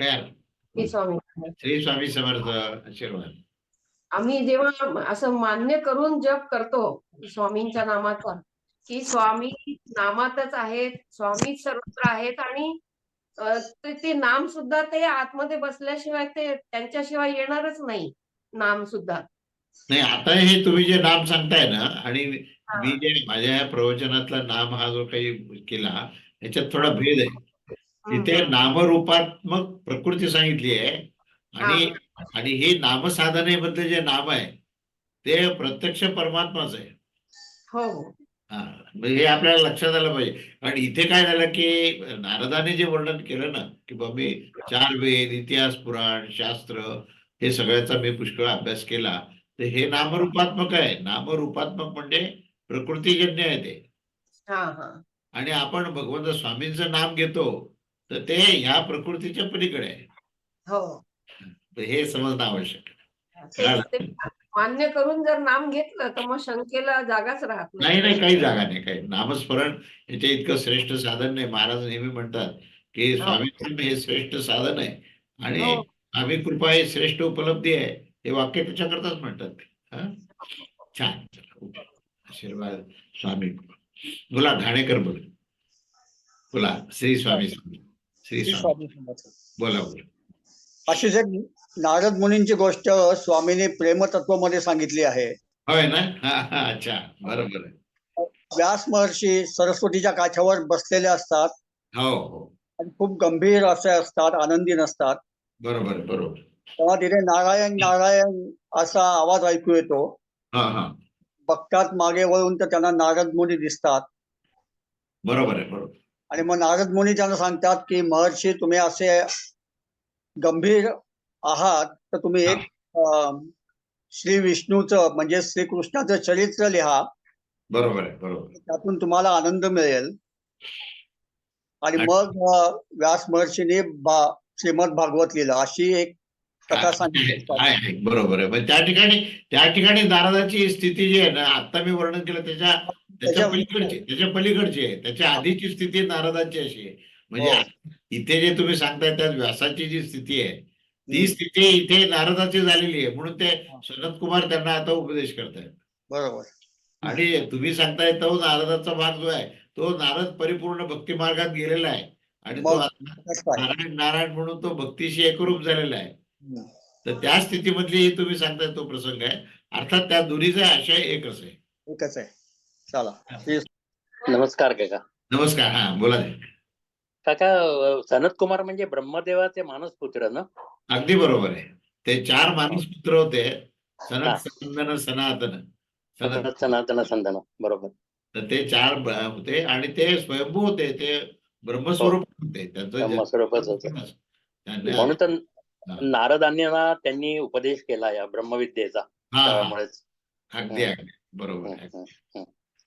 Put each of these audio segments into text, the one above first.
श्री स्वामी श्री स्वामी समर्थ आशीर्वाद. आम्ही जेव्हा असं मान्य करून जप करतो स्वामींच्या नामाचा की स्वामी नामातच आहेत स्वामी सर्वत्र आहेत आणि ते नाम सुद्धा ते आतमध्ये बसल्याशिवाय ते त्यांच्याशिवाय येणारच नाही नाम सुद्धा. नाही आता हे तुम्ही जे नाम सांगताय ना आणि. मी जे माझ्या या प्रवचनातला नाम हा जो काही केला याच्यात थोडा भेद आहे. तिथे. नामरूपात्मक प्रकृती सांगितली आहे. आणि आणि हे नामसाधनेबद्दल जे नाम आहे ते प्रत्यक्ष परमात्माच आहे. हो. म्हणजे हे आपल्याला लक्षात आलं पाहिजे. आणि इथे काय झालं की नारदाने जे वर्णन केलं ना की बा मी चार वेद इतिहास पुराण शास्त्र हे सगळ्याचा मी पुष्कळ अभ्यास केला. तर हे नामरूपात्मक आहे. नामरूपात्मक म्हणजे प्रकृतीजन्य आहे ते. आणि आपण भगवंत स्वामींचं नाम घेतो. तर ते ह्या प्रकृतीच्या पलीकडे आहे. हो. हे समजणं आवश्यक मान्य करून जर नाम घेतलं तर मग शंकेला जागाच राहत नाही. नाही काही जागा नाही काही नामस्मरण. याच्या इतकं श्रेष्ठ साधन नाही. महाराज नेहमी म्हणतात की स्वामी हे श्रेष्ठ साधन आहे. आणि हो. स्वामी कृपा हे श्रेष्ठ उपलब्धी आहे. हे वाक्य त्याच्याकरताच म्हणतात. हा? छान. आशीर्वाद स्वामी. कृपा. बोला घाणेकर बोल. बोला श्री स्वामी समर्थ. श्री स्वामी. बोला बोला. अशीच एक नारद मुनींची गोष्ट स्वामीने प्रेमतत्वामध्ये सांगितली आहे. होय ना? अच्छा. बरोबर आहे. व्यास महर्षी सरस्वतीच्या काठावर बसलेले असतात. हो हो. आणि खूप गंभीर असे असतात आनंदी नसतात. बरोबर बरोबर. तेव्हा तिथे नारायण नारायण असा आवाज ऐकू येतो. हा हा. बघतात मागे वळून तर त्यांना नारद मुनी दिसतात. बरोबर आहे बरोबर. आणि मग नारद मुनी त्यांना सांगतात की महर्षी तुम्ही असे गंभीर आहात तर तुम्ही एक श्री विष्णूचं म्हणजे श्रीकृष्णाचं चरित्र लिहा. बरोबर आहे बरोबर त्यातून तुम्हाला आनंद मिळेल. आणि मग व्यास महर्षीने श्रीमद भागवत लिहिलं. अशी एक कथा सांगितली बरोबर आहे. पण त्या ठिकाणी त्या ठिकाणी नारदाची स्थिती जी आहे ना आता मी वर्णन केलं त्याच्या त्याच्या पलीकडची त्याच्या पलीकडची आहे. त्याच्या आधीची स्थिती नारदाची अशी आहे. म्हणजे हो. इथे जे तुम्ही सांगताय त्यात व्यासाची जी स्थिती आहे ती स्थिती इथे नारदाची झालेली आहे. म्हणून ते सनत कुमार त्यांना आता उपदेश करतायत. बरोबर. आणि तुम्ही सांगताय तो नारदाचा भाग जो आहे तो नारद परिपूर्ण भक्ती मार्गात गेलेला आहे. आणि तो? नारायण नारायण म्हणून तो भक्तीशी एकरूप झालेला आहे. तर त्या स्थितीमधली तुम्ही सांगताय तो प्रसंग आहे. अर्थात त्या दोन्हीचा आशय एकच आहे. एकच आहे. चला. नमस्कार काका. नमस्कार. हा बोला काका सनत कुमार म्हणजे ब्रह्मदेवाचे मानसपुत्र ना? अगदी बरोबर आहे. ते चार माणूस पुत्र होते हा. सनत संदन सनातन. सनत सनत सनातन संतन बरोबर. तर ते चार होते आणि ते स्वयंभू होते. ते ब्रह्मस्वरूप होते. त्यांचं म्हणून. नारदांना त्यांनी उपदेश केला या ब्रह्मविद्येचा त्यामुळेच. अगदी अगदी. बरोबर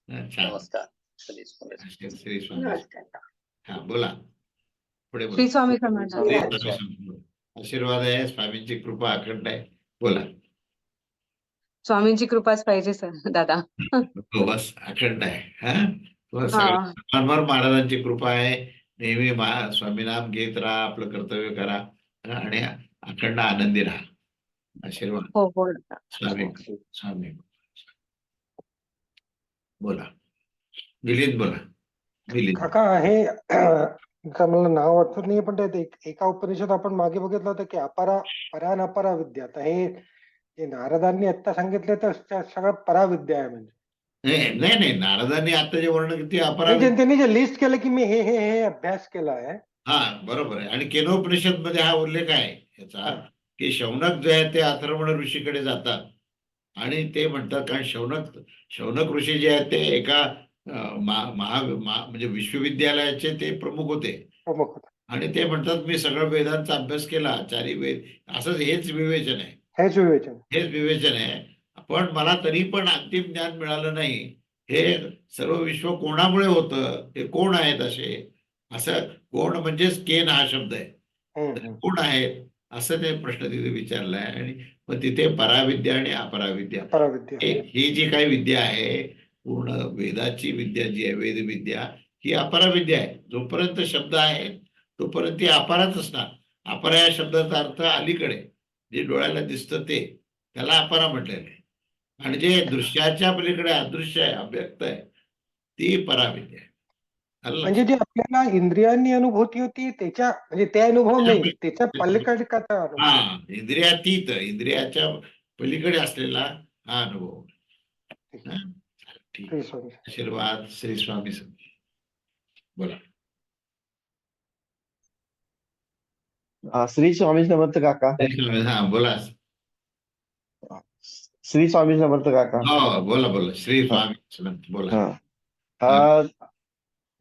नमस्कार. श्री स्वामी. श्री स्वामी. नमस्कार. हा बोला. पुढे बोला. श्री स्वामी. आशीर्वाद आहे स्वामींची कृपा अखंड आहे. बोला. स्वामींची कृपाच पाहिजे सर दादा. हो बस अखंड आहे. हा? हा. महाराजांची कृपा आहे. नेहमी स्वामीनाम घेत राहा आपलं कर्तव्य करा. आणि अखंड आनंदी राहा. आशीर्वाद. हो हो. स्वामी. स्वामी. बोला. मिलिंद बोला. मिलिंद काका हे का मला नाव आठवत नाही पण त्यात एक एका उपनिषद आपण मागे बघितलं होतं की अपारा परा न अपरा विद्या. तर हे जे नारदांनी आता सांगितले तर त्या सगळं पराविद्या आहे म्हणजे. नाही नाही नाही, नारदांनी आता जे वर्णन किती अपरा म्हणजे त्यांनी जे लिस्ट केलं की मी हे हे हे अभ्यास केला आहे. हा बरोबर आहे. आणि केनोपनिषदमध्ये हा उल्लेख आहे. याचा की शौनक जे आहे ते अथर्वण ऋषीकडे जातात. आणि ते म्हणतात कारण शौनक शौनक ऋषी जे आहेत ते एका महा महा महा- म्हणजे विश्वविद्यालयाचे ते प्रमुख होते. आणि ते म्हणतात मी सगळं वेदांचा अभ्यास केला चारी वेद असंच हेच विवेचन आहे. हेच विवेचन हेच विवेचन आहे. पण मला तरी पण अंतिम ज्ञान मिळालं नाही. हे सर्व विश्व कोणामुळे होतं? हे कोण आहेत असे? असं कोण म्हणजेच केन हा शब्द आहे. कोण आहेत? असं ते प्रश्न तिथे विचारलाय आणि मग तिथे पराविद्या आणि अपराविद्या. पराविद्या हे- ही जी काही विद्या आहे पूर्ण वेदाची विद्या जी आहे वेदविद्या ही अपराविद्या आहे. जोपर्यंत शब्द आहे तोपर्यंत ती अपारच असणार. अपरा या शब्दाचा अर्थ अलीकडे. जे डोळ्याला दिसतं ते त्याला अपरा म्हटलेलं आहे. आणि जे दृश्याच्या पलीकडे अदृश्य आहे अव्यक्त आहे ती पराविद्या आहे. म्हणजे? जी आपल्याला इंद्रियांनी अनुभूती होती त्याच्या म्हणजे ते अनुभव नाही त्याच्या पलीकडे? हा इंद्रियातीत इंद्रियाच्या पलीकडे असलेला हा अनुभव. हा? ठीक श्री स्वामी आशीर्वाद श्री स्वामी समर्थ. बोला. हा, श्री स्वामी समर्थ काका. हा बोला. श्री स्वामी समर्थ काका. हो बोला बोला. श्री स्वामी समर्थ बोला.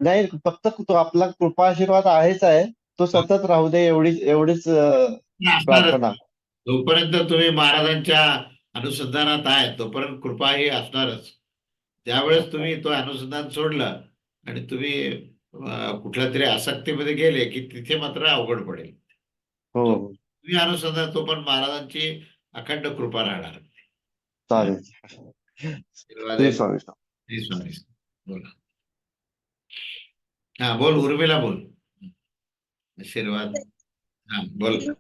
नाही फक्त तो आपला कृपा आशीर्वाद आहेच आहे. तो सतत राहू दे एवढी एवढीच असणारच. प्रार्थना. जोपर्यंत तुम्ही महाराजांच्या अनुसंधानात आहे तोपर्यंत कृपा ही असणारच. त्यावेळेस तुम्ही तो अनुसंधान सोडलं आणि तुम्ही कुठल्या तरी आसक्तीमध्ये गेले की तिथे मात्र अवघड पडेल. हो. तुम्ही अनुसंधान तो पण महाराजांची अखंड कृपा राहणार. चालेल. बोला. हा बोल उर्मिला बोल. आशीर्वाद. हा बोल.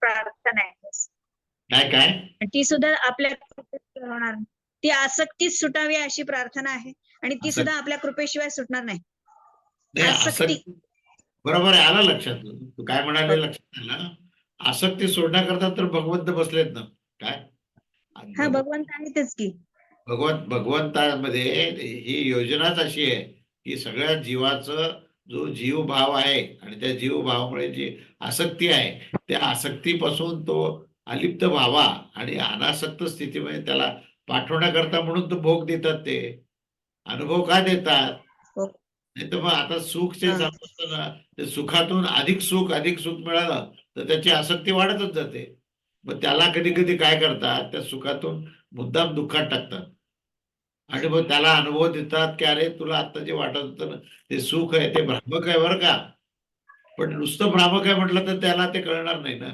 प्रार्थना आहे. काय काय? ती सुद्धा आपल्या ती आसक्तीच सुटावी अशी प्रार्थना आहे आणि ती सुद्धा आपल्या कृपेशिवाय सुटणार नाही. आसक्ती. बरोबर आहे आलं लक्षात. तू काय म्हणाले लक्षात आलं? आसक्ती सोडण्याकरता तर भगवंत बसलेत ना. काय? हा भगवंत आहेतच की. भगवंत भगवंतामध्ये ही योजनाच अशी आहे की सगळ्या जीवाचं जो जीव भाव आहे आणि त्या जीव भावामुळे जी आसक्ती आहे त्या आसक्तीपासून तो अलिप्त व्हावा आणि अनासक्त स्थितीमध्ये त्याला पाठवण्याकरता म्हणून तो भोग देतात ते. अनुभव का देतात? हो. नाही तर मग आता सुख असतं ना ते सुखातून अधिक सुख अधिक सुख मिळालं तर त्याची आसक्ती वाढतच जाते. मग त्याला कधी कधी काय करतात? त्या सुखातून मुद्दाम दुःखात टाकतात. आणि मग त्याला अनुभव देतात की अरे तुला आता जे वाटत होतं ना ते सुख आहे ते भ्रामक आहे बरं का? पण नुसतं भ्रामक आहे म्हटलं तर त्याला ते कळणार नाही ना.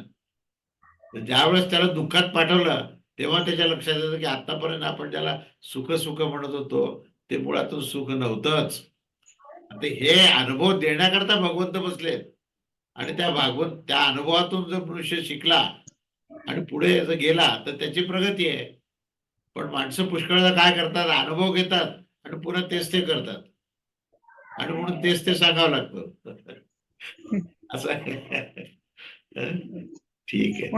ज्यावेळेस त्याला दुःखात पाठवलं तेव्हा त्याच्या लक्षात येतं की आतापर्यंत आपण ज्याला सुख सुख म्हणत होतो ते मुळातून सुख नव्हतंच. ते हे अनुभव देण्याकरता भगवंत बसलेत आणि त्या भागवत त्या अनुभवातून जर मनुष्य शिकला आणि पुढे जर गेला तर त्याची प्रगती आहे. पण माणसं पुष्कळदा काय करतात? अनुभव घेतात आणि पुन्हा तेच ते करतात. आणि म्हणून तेच ते सांगावं लागतं. असं ठीक आहे.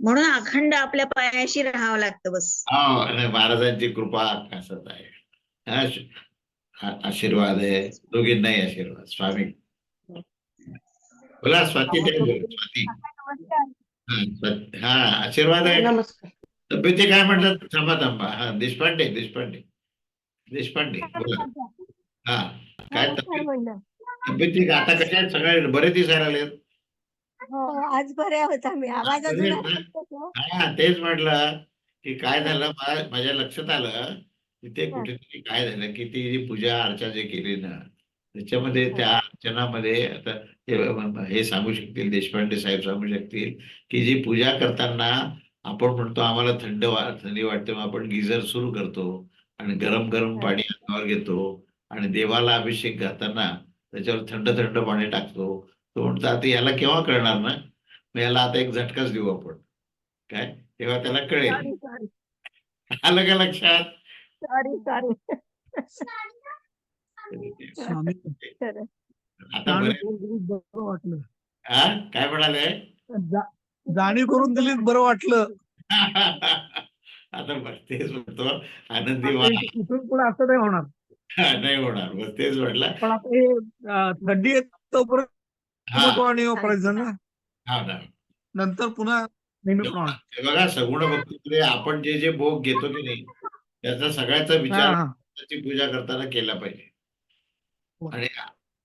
म्हणून अखंड आपल्या पायाशी राहावं लागतं बस. हो आणि महाराजांची कृपा असत आहे. हा, हा, आशीर्वाद आहे. दोघींनाही आशीर्वाद. स्वामी. बोला स्वाती. हा, स्वाती- हा आशीर्वाद आहे. नमस्कार. तब्येती काय म्हणतात थांबा थांबा. हा देशपांडे देशपांडे. देशपांडे बोला. हा काय तब्येत आता कशा आहेत? सगळे बरे दिसायला लागलेत. हो आज बरे आम्ही. आवाज. हा तेच म्हटलं की काय झालं? माझ्या लक्षात आलं की ते कुठेतरी काय झालं की ती जी पूजा अर्चा जे केली ना त्याच्यामध्ये त्या अर्चनामध्ये आता हे सांगू शकतील देशपांडे साहेब सांगू शकतील की जी पूजा करताना आपण म्हणतो आम्हाला थंड वा थंडी वाटते मग आपण गिझर सुरू करतो आणि गरम गरम पाणी अंगावर घेतो आणि देवाला अभिषेक घालताना त्याच्यावर थंड थंड पाणी टाकतो. तो म्हणतो आता याला केव्हा कळणार ना? मग याला आता एक झटकाच देऊ आपण. काय? तेव्हा त्याला कळेल. आलं का लक्षात? सॉरी सॉरी खरं. आता हा काय म्हणाले? जाणीव करून दिलीत बरं वाटलं. आता बस तेच म्हणतो आनंदी इथून पुढे असं नाही होणार. नाही होणार बस तेच म्हटलं. पण आता हे थंडी येत तोपर्यंत हा. ना. हा ना. नंतर पुन्हा हे बघा सगुण भक्तीमध्ये आपण जे जे भोग घेतो की नाही त्याचा सगळ्याचा विचार पूजा करताना केला पाहिजे. हो. आणि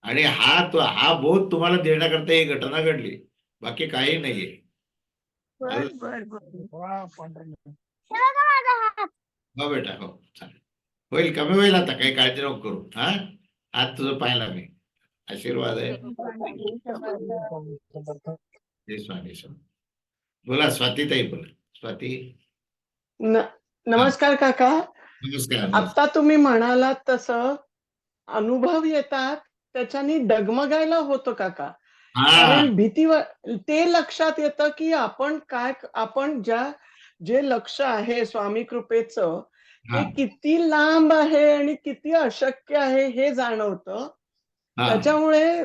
आणि हा तो हा बोध तुम्हाला देण्याकरता ही घटना घडली. बाकी काही नाहीये. बर बर बर. वा, पांढरा. हो बेटा हो चालेल. होईल कमी होईल आता काही काळजी नको करू. हा? आज तुझं पाहिला मी. आशीर्वाद आहे. जय स्वामी स्वामी. बोला स्वातीताई बोला. स्वाती? नमस्कार काका. नमस्कार आता तुम्ही म्हणालात तसं अनुभव येतात त्याच्यानी डगमगायला होतं काका. हा. कारण भीती वा- ते लक्षात येतं की आपण काय आपण ज्या जे लक्ष आहे स्वामी कृपेचं ते हा. किती लांब आहे आणि किती अशक्य आहे हे जाणवतं. हा. त्याच्यामुळे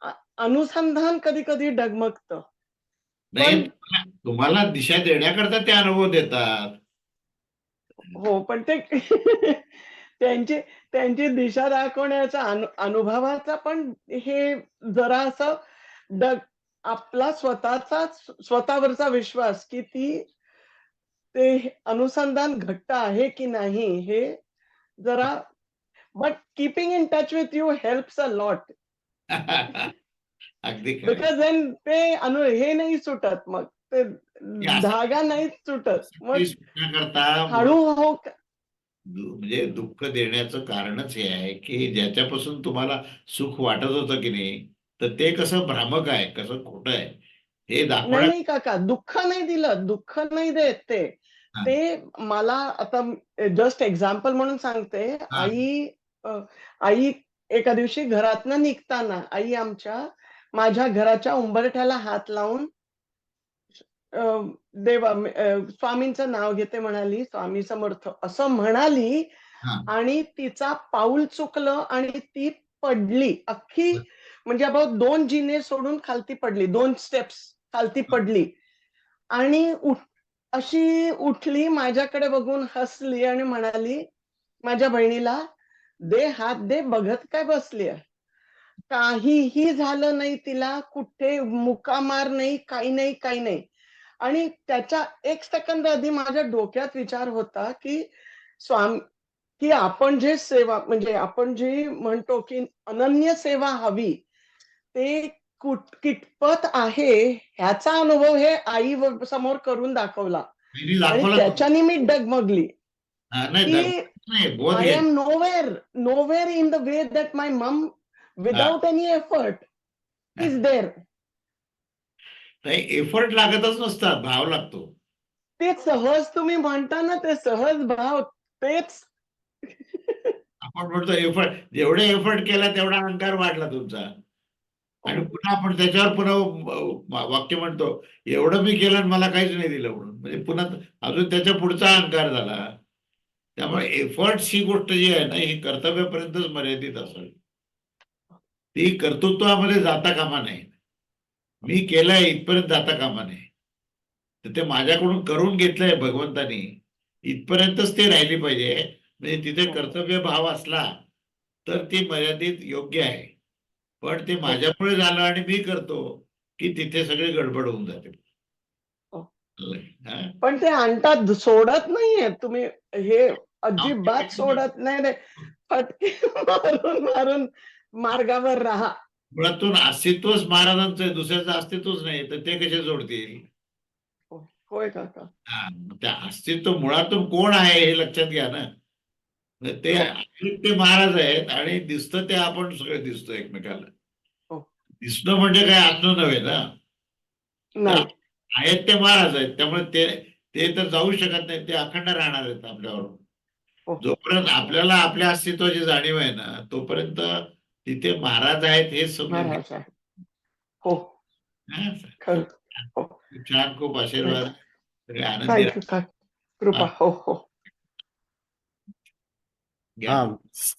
अ- अनुसंधान कधी कधी डगमगतं. नाही पण- तुम्हाला- तुम्हाला दिशा देण्याकरता ते अनुभव देतात. हो पण ते त्यांची त्यांची दिशा दाखवण्याचा अनु अनुभवाचा पण हे जरा असं डग आपला स्वतःचा स्वतःवरचा विश्वास की ती ते अनुसंधान घट्ट आहे की नाही हे जरा but keeping in touch with you helps a lot because then ते अनु हे नाही सुटत मग. ते धागा नाही सुटत. मग करता हळूहळू म्हणजे दुःख देण्याचं कारणच हे आहे की ज्याच्यापासून तुम्हाला सुख वाटत होतं की नाही तर ते कसं भ्रामक आहे कसं खोटं आहे हे नाही दाखवण्या नाही काका दुःख नाही दिलं दुःख नाही देत ते. ते मला आता जस्ट एक्झाम्पल म्हणून सांगते. आई आई एका दिवशी घरातनं निघताना आई आमच्या माझ्या घराच्या उंबरठ्याला हात लावून देवा स्वामींचं नाव घेते म्हणाली स्वामी समर्थ असं म्हणाली. आणि तिचा पाऊल चुकलं आणि ती पडली अख्खी म्हणजे अबाउट दोन जिने सोडून खालती पडली दोन स्टेप्स खालती पडली. आणि अशी उठली माझ्याकडे बघून हसली आणि म्हणाली माझ्या बहिणीला दे हात दे बघत काय बसली काहीही झालं नाही तिला कुठे मुकामार नाही काही नाही काही नाही. आणि त्याच्या एक सेकंद आधी माझ्या डोक्यात विचार होता की स्वामी की आपण जे सेवा म्हणजे आपण जे म्हणतो की अनन्य सेवा हवी ते कुठ कितपत आहे ह्याचा अनुभव हे आई समोर करून दाखवला. त्याच्याने मी डगमगली. I am nowhere nowhere in the way that my mum without any effort is there नाही एफर्ट लागतच नसतात भाव लागतो. ते सहज तुम्ही म्हणता ना ते सहज भाव तेच. आपण म्हणतो एफर्ट जेवढे एफर्ट केला तेवढा अहंकार वाढला तुमचा. आणि पुन्हा आपण त्याच्यावर पुन्हा वाक्य म्हणतो एवढं मी केलं आणि मला काहीच नाही दिलं म्हणून. म्हणजे पुन्हा अजून त्याच्या पुढचा अहंकार झाला. त्यामुळे एफर्ट्स ही गोष्ट जी आहे ना ही कर्तव्यापर्यंतच मर्यादित असावी. ती कर्तृत्वामध्ये जाता कामा नाही मी केलंय इथपर्यंत जाता कामा नाही तर ते माझ्याकडून करून घेतलंय भगवंतानी इथपर्यंतच ते राहिली पाहिजे. म्हणजे तिथे कर्तव्य भाव असला तर ती मर्यादित योग्य आहे. पण ते माझ्यामुळे झालं आणि मी करतो की तिथे सगळी गडबड होऊन जाते हो. हा? पण ते आणतात सोडत नाहीये तुम्ही हे अजिबात सोडत नाही रे फटके मारून मारून मार्गावर राहा. मुळातून अस्तित्वच महाराजांचं आहे दुसऱ्याचं अस्तित्वच नाही तर ते कसे जोडतील? होय काका. हा, मग त्या अस्तित्व मुळातून कोण आहे हे लक्षात घ्या ना. ते आहेत ते महाराज आहेत आणि दिसतं ते आपण सगळे दिसतो एकमेकाला. हो. दिसणं म्हणजे काय असणं नव्हे ना? आहेत ते महाराज आहेत त्यामुळे ते ते तर जाऊ शकत नाही ते अखंड राहणार आहेत आपल्यावर हो. जोपर्यंत आपल्याला आपल्या अस्तित्वाची जाणीव आहे ना तोपर्यंत तिथे महाराज आहेत हे समजून. हो. हा, छान खूप आशीर्वाद. सगळे आनंदी कृपा. हो हो. हा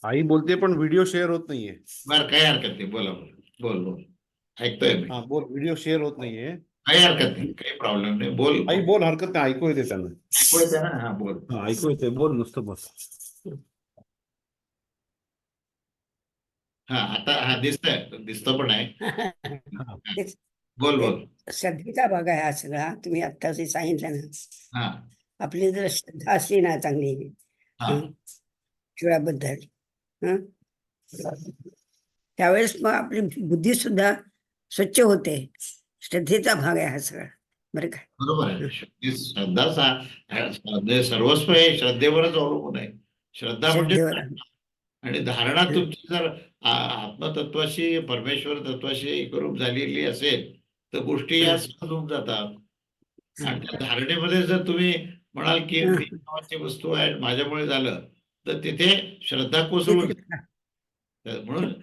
आई बोलते पण व्हिडिओ शेअर होत नाहीये बरं काही हरकत नाही बोला बोला बोल। बोल ऐकतोय मी हा बोल व्हिडिओ शेअर होत नाहीये काही हरकत नाही काही प्रॉब्लेम नाही बोल आई बोल हरकत नाही ऐकू येते त्यांना ऐकू येतंय ना हा बोल। हा ऐकू येते बोल नुसतं बस। हा आता हा दिसतंय दिसतं पण आहे। तेच बोल बोल। श्रद्धेचा भाग आहे हा सगळा तुम्ही आत्ताच सांगितलं ना। हा। आपली जर श्रद्धा असली ना चांगली ईश्वराबद्दल हं, त्यावेळेस मग आपली बुद्धी सुद्धा स्वच्छ होते. श्रद्धेचा भाग आहे हा सगळा बरं का? बरोबर आहे. श्रद्धे- सर्वस्व हे श्रद्धेवरच अवलंबून आहे. श्रद्धा म्हणजे आणि धारणा तुमची जर आत्मतत्वाशी परमेश्वर तत्वाशी एकरूप झालेली असेल तर गोष्टी या सहज जातात. आणि त्या धारणेमध्ये जर तुम्ही म्हणाल की नावाची वस्तू आहे माझ्यामुळे झालं तर तिथे श्रद्धा कोसळून म्हणून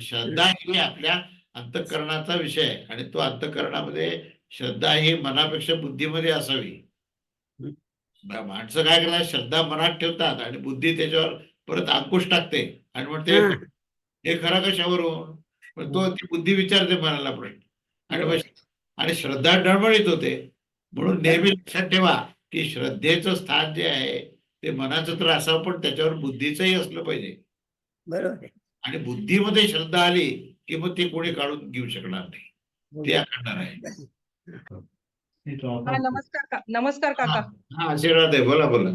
श्रद्धा ही आपल्या अंतःकरणाचा विषय आहे आणि तो अंतःकरणामध्ये श्रद्धा ही मनापेक्षा बुद्धीमध्ये असावी. माणसं काय करतात? श्रद्धा मनात ठेवतात आणि बुद्धी त्याच्यावर परत अंकुश टाकते आणि म्हणते हा. खरं कशावरून? पण तो ती बुद्धी विचारते मनाला प्रश्न आणि आणि श्रद्धा डळमळीत होते. म्हणून नेहमी लक्षात ठेवा की श्रद्धेचं स्थान जे आहे ते मनाचं तर असावं पण त्याच्यावर बुद्धीचंही असलं पाहिजे. बरोबर आहे. आणि बुद्धीमध्ये श्रद्धा आली की मग ते कोणी काढून घेऊ शकणार नाही. ते अखंड आहे. हा नमस्कार का नमस्कार काका. हा आशीर्वाद आहे बोला बोला.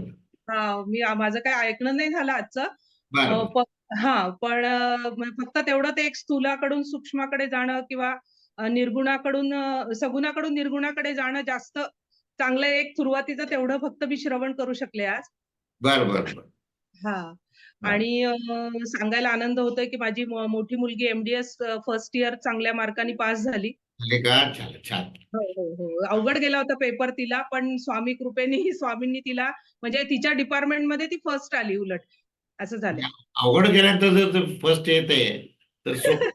हा मी माझं काय ऐकणं नाही झालं आजचं. हा पण फक्त तेवढं ते एक स्थूलाकडून सूक्ष्माकडे जाणं किंवा निर्गुणाकडून सगुणाकडून निर्गुणाकडे जाणं जास्त चांगलं एक सुरुवातीचं तेवढं फक्त मी श्रवण करू शकले आज. बर बर बर. हा. आणि सांगायला आनंद होतोय की माझी मोठी मुलगी एमडीएस फर्स्ट इयर चांगल्या मार्काने पास झाली. हो हो हो. अवघड गेला होता पेपर तिला पण स्वामी कृपेने स्वामींनी तिला म्हणजे तिच्या डिपार्टमेंटमध्ये ती फर्स्ट आली उलट. असं झालं. अवघड गेल्यानंतर जर फर्स्ट येते तर सोपं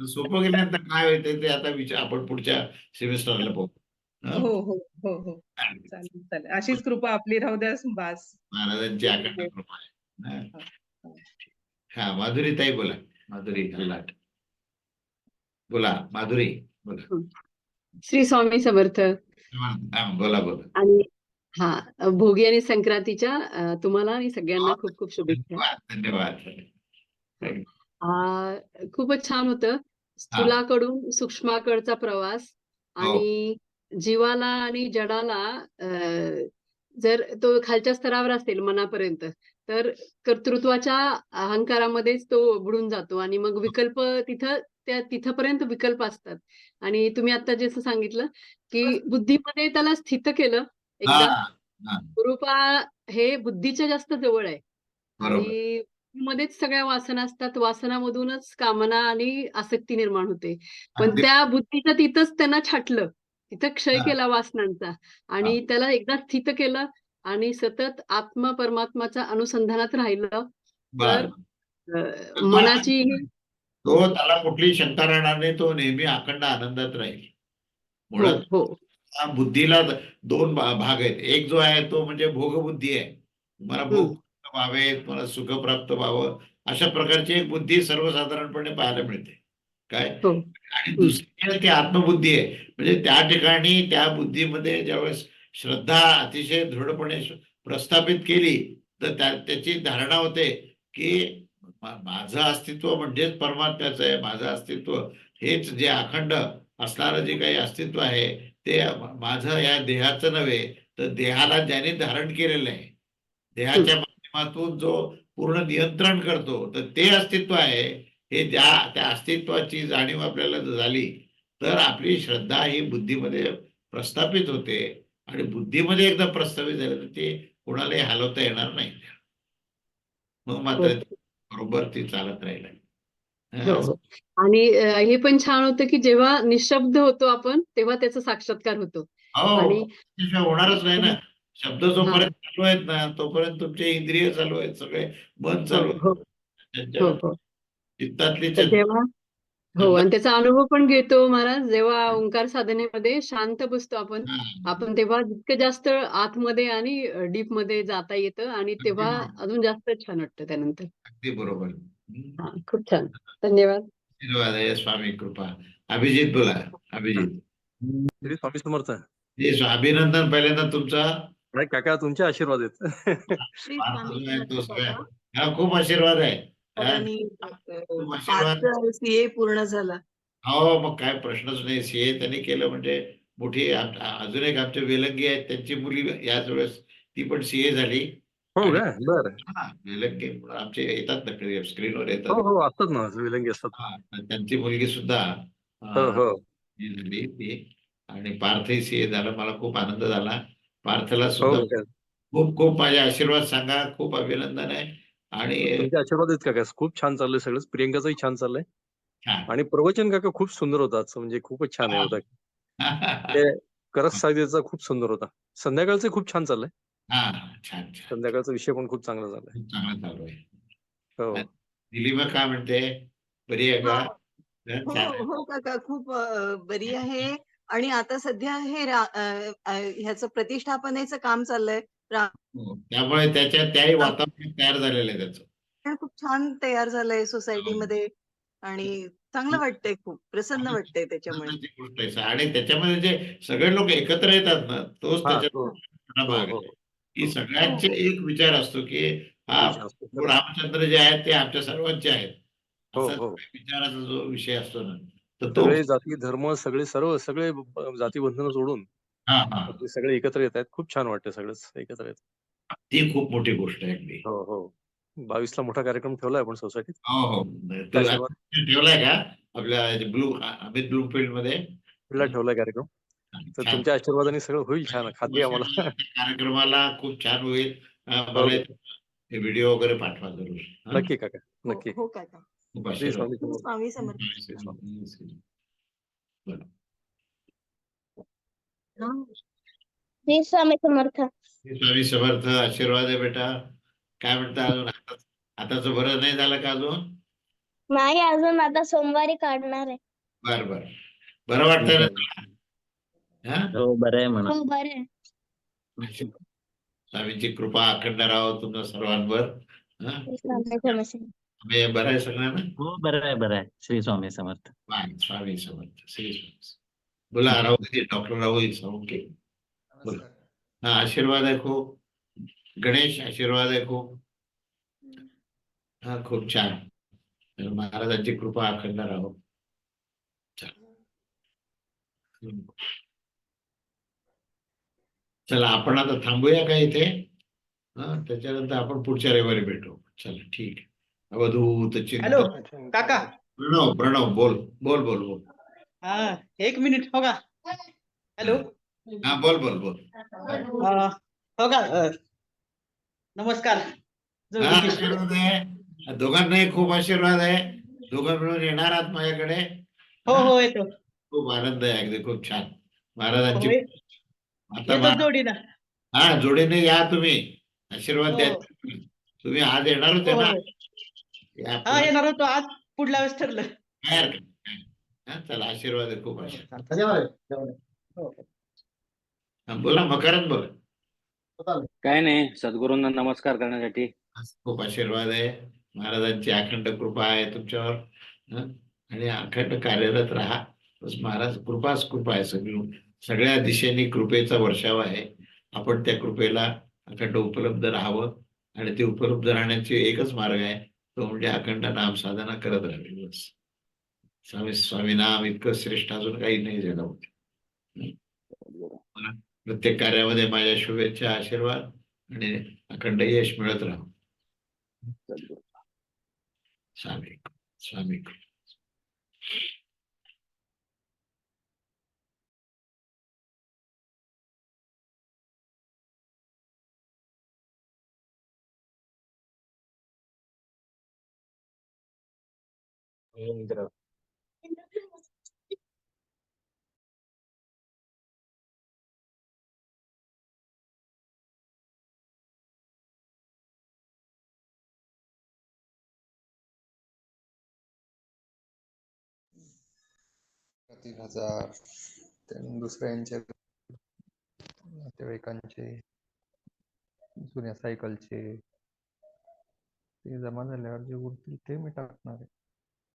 सोपं गेल्यानंतर काय होते ते आता विचार आपण पुढच्या सेमिस्टरला बघू. हं? हो हो हो हो. चालेल चालेल. अशीच कृपा आपली राहू द्या बास. महाराजांची अखंड कृपा आहे. हं? हा माधुरी ताई बोला. माधुरी हल्लाट. बोला माधुरी बोला. श्री स्वामी समर्थ. हा, बोला बोला. आणि हा भोगी आणि संक्रांतीच्या तुम्हाला आणि सगळ्यांना खूप खूप शुभेच्छा. धन्यवाद खूपच छान होतं. स्थूलाकडून सूक्ष्माकडचा प्रवास हो. आणि जीवाला आणि जडाला जर तो खालच्या स्तरावर असेल मनापर्यंत तर कर्तृत्वाच्या अहंकारामध्येच तो बुडून जातो आणि मग विकल्प तिथं त्या तिथपर्यंत विकल्प असतात. आणि तुम्ही आता जसं सांगितलं की बुद्धीमध्ये त्याला स्थित केलं एकदा हा स्वरूपा हे बुद्धीच्या जास्त जवळ आहे. आणि मध्येच सगळ्या वासना असतात वासनामधूनच कामना आणि आसक्ती निर्माण होते. पण त्या बुद्धीच्या तिथंच त्यांना छाटलं तिथं क्षय. केला वासनांचा आणि त्याला एकदा स्थित केलं आणि सतत आत्मा परमात्माच्या अनुसंधानात राहिलं. तर मनाची ही तो त्याला कुठली शंका राहणार नाही तो नेहमी अखंड आनंदात राहील. हो मुळात हो. हा बुद्धीला दोन भाग आहेत. एक जो आहे तो म्हणजे भोगबुद्धी आहे. तुम्हाला भोग व्हावे तुम्हाला सुख प्राप्त व्हावं अशा प्रकारची एक बुद्धी सर्वसाधारणपणे पाहायला मिळते. काय? हो. आणि दुसरी ती आत्मबुद्धी आहे. म्हणजे त्या ठिकाणी त्या बुद्धीमध्ये ज्यावेळेस श्रद्धा अतिशय दृढपणे प्रस्थापित केली तर त्या त्याची धारणा होते की माझं अस्तित्व म्हणजेच परमात्म्याचं आहे. माझं अस्तित्व हेच जे अखंड असणारं जे काही अस्तित्व आहे ते माझं या देहाचं नव्हे तर देहाला ज्याने धारण केलेलं आहे देहाच्या माध्यमातून जो पूर्ण नियंत्रण करतो तर ते अस्तित्व आहे. हे ज्या त्या अस्तित्वाची जाणीव आपल्याला झाली तर आपली श्रद्धा ही बुद्धीमध्ये प्रस्थापित होते. आणि बुद्धीमध्ये एकदा प्रस्थापित झाली तर ते कोणालाही हलवता येणार नाही. मग मात्र. बरोबर. ती चालत राहील. आणि हे पण छान होतं की जेव्हा निशब्द होतो आपण तेव्हा त्याचा साक्षात्कार होतो. हो आणि होणारच नाही ना. शब्द. जोपर्यंत चालू आहेत ना तोपर्यंत तुमचे इंद्रिय चालू आहेत सगळे मन चालू हो आहे हो हो. चित्तातली तेव्हा हो आणि त्याचा अनुभव पण घेतो महाराज. जेव्हा ओंकार साधनेमध्ये शांत बसतो आपण आपण तेव्हा जितकं जास्त आतमध्ये आणि डीपमध्ये जाता येतं आणि तेव्हा. अजून जास्त छान वाटतं त्यानंतर. अगदी बरोबर. हा खूप छान. धन्यवाद. धन्यवाद आहे स्वामी कृपा. अभिजित बोला अभिजित. श्री स्वामी समर्थ. हे स्वा- अभिनंदन पहिल्यांदा तुमचा. नाही काका तुमचे आशीर्वाद आहेत. हा खूप आशीर्वाद आहे. सीए पूर्ण झाला. हो मग काय प्रश्नच नाही. सीए त्यांनी केलं म्हणजे मोठी अजून एक आमचे वेलंगी आहेत. त्यांची मुली याच वेळेस ती पण सीए झाली. हो का? बरं. हा वेलंगी म्हणून आमचे येतात ना स्क्रीनवर हो येतात. हो असतात ना विलंगी असतात. हा, आणि त्यांची मुलगी सुद्धा हो हो. ही झाली ती. आणि पार्थही सीए झाला. मला खूप आनंद झाला. पार्थला सुद्धा का? खूप खूप माझे आशीर्वाद सांगा. खूप अभिनंदन आहे. आणि आशीर्वाद आहेत काका खूप छान चाललंय सगळं. प्रियंकाचंही छान चाललंय. छान. आणि प्रवचन काका खूप सुंदर होता म्हणजे खूपच छान आहे होता. ते करस सागेचा खूप सुंदर होता. संध्याकाळचं खूप छान चाललंय. हा संध्याकाळचा विषय पण खूप चांगला झालाय. चांगलं चालू आहे. हो. दिलीमा काय म्हणते? बरी आहे का? हा. हं, हो. हो काका खूप बरी आहे. आणि आता सध्या हे ह्याचं प्रतिष्ठापनेचं काम चाललंय. त्यामुळे त्याच्या त्याही वातावरण तयार झालेलं आहे त्याचं. खूप छान तयार झालंय सोसायटीमध्ये आणि चांगलं वाटतंय खूप प्रसन्न वाटतंय त्याच्यामुळे. आणि त्याच्यामध्ये जे सगळे लोक एकत्र येतात ना तोच हा, त्याच्यात हो. हो, भाग हो. आहे की सगळ्यांचे एक विचार असतो की हा रामचंद्र जे आहेत ते आमच्या सर्वांचे आहेत. हो, हो. विचाराचा जो विषय असतो ना तर तो जाती धर्म सगळे सर्व सगळे जाती बंधनं सोडून हा हा. आपले सगळे एकत्र येत आहेत. खूप छान वाटतं सगळंच एकत्र येत. ती खूप मोठी गोष्ट आहे अगदी. हो हो. बावीसला मोठा कार्यक्रम ठेवलाय आपण सोसायटीत. हो हो. तो ठेवलाय का? आपल्या ब्लू अमित ब्लूमफिल्डमध्ये? ला ठेवलाय कार्यक्रम. तर छान. तुमच्या आशीर्वादाने सगळं होईल छान. खात्री आम्हाला. कार्यक्रमाला खूप छान होईल. अं, हो. मला व्हिडिओ वगैरे पाठवा जरूर. हं? नक्की काका हो नक्की. हो काका. खूप श्री आशीर्वाद. स्वामी समर्थ. स्वामी समर्थ. श्री स्वामी समर्थ स्वामी समर्थ आशीर्वाद आहे बेटा काय म्हणता अजून आता आताच बरं नाही झालं का अजून नाही अजून आता सोमवारी काढणार आहे बर बर बरं वाटतंय ना तुला? हा? हो बरं आहे म्हणा बरे स्वामींची कृपा अखंड राहो तुमच्या सर्वांवर हा? स्वामी समर्थ आम्ही बरं आहे सगळ्यांना हो बरं आहे बरं आहे श्री स्वामी समर्थ बाय स्वामी समर्थ श्री स्वामी बोला राहू डॉक्टर राहुल ओके बोला. हा आशीर्वाद खूप. गणेश आशीर्वाद आहे खूप. हा खूप छान. महाराजांची कृपा अखंड राहो. चला. आपण आता थांबूया का इथे? हा त्याच्यानंतर आपण पुढच्या रविवारी भेटू. चला ठीक आहे. अवधूत हॅलो चिंतन काका. प्रणव प्रणव बोल बोल बोल बोल. हा एक मिनिट हो का? हॅलो हा बोल बोल बोल. अं, हो का? अं, नमस्कार. हा, आशीर्वाद आहे. दोघांनाही खूप आशीर्वाद आहे. दोघं मिळून येणार आहात माझ्याकडे. हो हो येतो. खूप आनंद आहे अगदी खूप छान. महाराजांची. आता येतो महा- जोडीनं. हा जोडीने या तुम्ही. आशीर्वाद हो. द्या तुम्ही आज येणार होते हो, ना? हो. या हा पुढे. येणार होतो. आज पुढल्या वेळेस ठरलं. काय हरकत नाही. हा, चला आशीर्वाद आहे खूप आशीर्वाद. बोला मकरंद बोला. काय नाही सद्गुरूंना नमस्कार करण्यासाठी. खूप आशीर्वाद आहे. महाराजांची अखंड कृपा आहे तुमच्यावर हं? आणि अखंड कार्यरत राहा. बस महाराज कृपाच कृपा आहे सगळी. सगळ्या दिशेने कृपेचा वर्षाव आहे. आपण त्या कृपेला अखंड उपलब्ध राहावं आणि ते उपलब्ध राहण्याचे एकच मार्ग आहे तो म्हणजे अखंड नाम साधना करत राहावी बस. स्वामी स्वामी नाम इतकं श्रेष्ठ अजून काही नाही जगामध्ये मला प्रत्येक कार्यामध्ये माझ्या शुभेच्छा आशीर्वाद आणि अखंड यश मिळत राहू. स्वामी स्वामी. इंद्र तीन हजार दुसऱ्यांचे नातेवाईकांचे जुन्या सायकलचे ते जमा झाल्यावर जे उरतील ते मी टाकणार आहे.